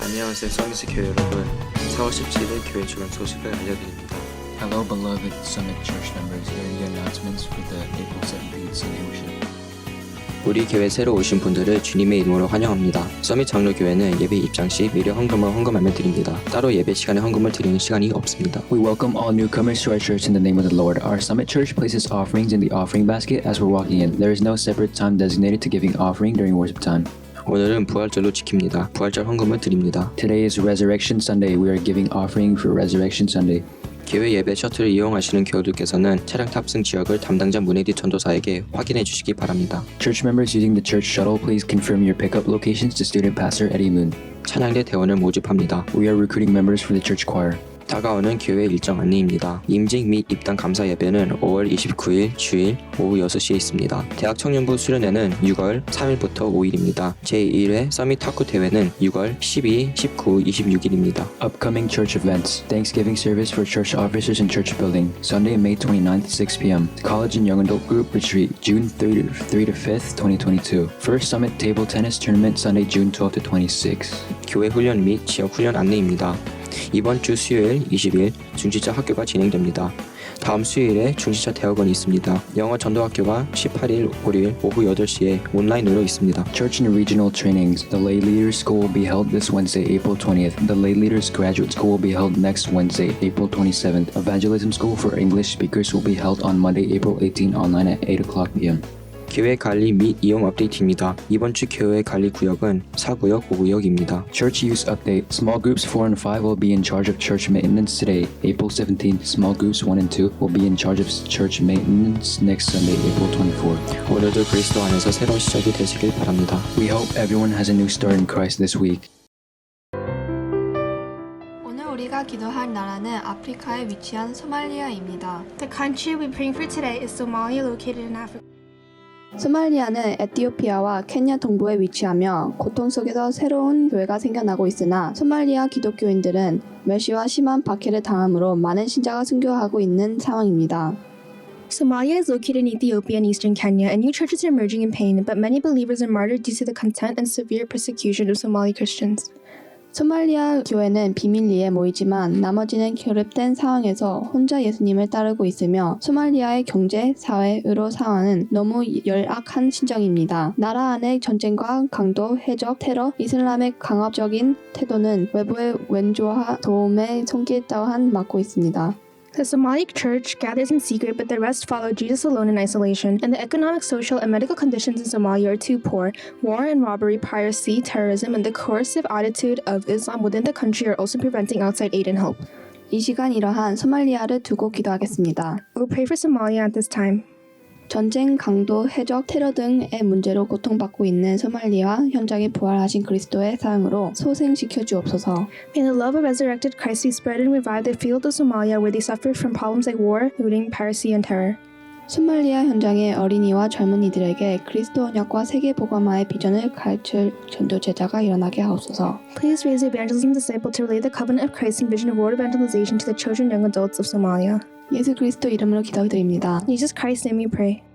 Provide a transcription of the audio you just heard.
안녕하세요 서미스 교회 여러분 4월 17일 교회 주간 소식을 알려드립니다 Hello, beloved Summit Church members. Here are your announcements for the April 17th Sunday worship. 우리 교회 새로 오신 분들을 주님의 이름으로 환영합니다 서밋 장로교회는 예배 입장 시 미래 헌금을 헌금하며 드립니다 따로 예배 시간에 헌금을 드리는 시간이 없습니다 We welcome all newcomers to our church in the name of the Lord. Our Summit Church places offerings in the offering basket as we're walking in. There is no separate time designated to giving offering during worship time. 오늘은 부활절로 지킵니다 부활절 헌금을 드립니다 Today is Resurrection Sunday. We are giving offering for Resurrection Sunday. 교회 예배 셔틀을 이용하시는 교우들께서는 차량 탑승 지역을 담당자 문혜디 전도사에게 확인해 주시기 바랍니다 Church members using the church shuttle, please confirm your pickup locations to student pastor Eddie Moon. 찬양대 대원을 모집합니다 We are recruiting members for the church choir. 다가오는 교회 일정 안내입니다. 임직 및 입당 감사 예배는 5월 29일 주일 오후 6시에 있습니다. 대학 청년부 수련회는 6월 3일부터 5일입니다. 제1회 서밋 탁구 대회는 6월 12, 19, 26일입니다. Upcoming church events Thanksgiving service for church officers and church building, Sunday, May 29th, 6 p.m. College and Young Adult Group Retreat, June 3 to, 3 to 5th, 2022. First Summit Table Tennis Tournament, Sunday, June 12 to 26. 교회 훈련 및 지역 훈련 안내입니다. 이번 주 수요일 20일 중지자 학교가 진행됩니다. 다음 수요일에 중지자 대학원이 있습니다. 영어 전도학교가 18일, 5일 오후 8시에 온라인으로 있습니다. Church and regional trainings. The Lay Leaders School will be held this Wednesday, April 20th. The Lay Leaders Graduate School will be held next Wednesday, April 27th. Evangelism School for English speakers will be held on Monday, April 18 online at 8 o'clock p.m. 교회 관리 및 이용 업데이트입니다. 이번 주 교회 관리 구역은 4구역, 5구역입니다. Church use update. Small groups 4 and 5 will be in charge of church maintenance today, April 17th. Small groups 1 and 2 will be in charge of church maintenance next Sunday, April 24th. 오늘도 그리스도 안에서 새로운 시작이 되시길 바랍니다. We hope everyone has a new start in Christ this week. 오늘 우리가 기도할 나라는 아프리카에 위치한 소말리아입니다. The country we praying for today is Somalia, located in Africa. 소말리아는 에티오피아와 케냐 동부에 위치하며 고통 속에서 새로운 교회가 생겨나고 있으나 소말리아 기독교인들은 멸시와 심한 박해를 당함으로 많은 신자가 순교하고 있는 상황입니다. Somalia is located in Ethiopia and eastern Kenya, and new churches are emerging in pain, but many believers are martyred due to the contempt and severe persecution of Somali Christians. 소말리아 교회는 비밀리에 모이지만 나머지는 결합된 상황에서 혼자 예수님을 따르고 있으며 소말리아의 경제, 사회, 의료 상황은 너무 열악한 심정입니다. 나라 안의 전쟁과 강도, 해적, 테러, 이슬람의 강압적인 태도는 외부의 왼조와 도움의 손길 또한 맡고 있습니다. The Somali church gathers in secret, but the rest follow Jesus alone in isolation. And the economic, social, and medical conditions in Somalia are too poor. War and robbery, piracy, terrorism, and the coercive attitude of Islam within the country are also preventing outside aid and help. 이 시간 이러한 소말리아를 두고 기도하겠습니다. We'll pray for Somalia at this time. 전쟁, 강도, 해적, 테러 등의 문제로 고통받고 있는 소말리아 현장에 부활하신 그리스도의 사랑으로 소생시켜 주옵소서. May the love of resurrected Christ be spread and revive the field of Somalia where they suffered from problems like war, looting, piracy, and terror. 소말리아 현장의 어린이와 젊은이들에게 그리스도 언약과 세계 복음화의 비전을 가르칠 전도 제자가 일어나게 하옵소서. Please raise evangelism disciple to relay the covenant of Christ and vision of world evangelization to the children and young adults of Somalia. 예수 그리스도 이름으로 기도드립니다. In Jesus Christ's name we pray.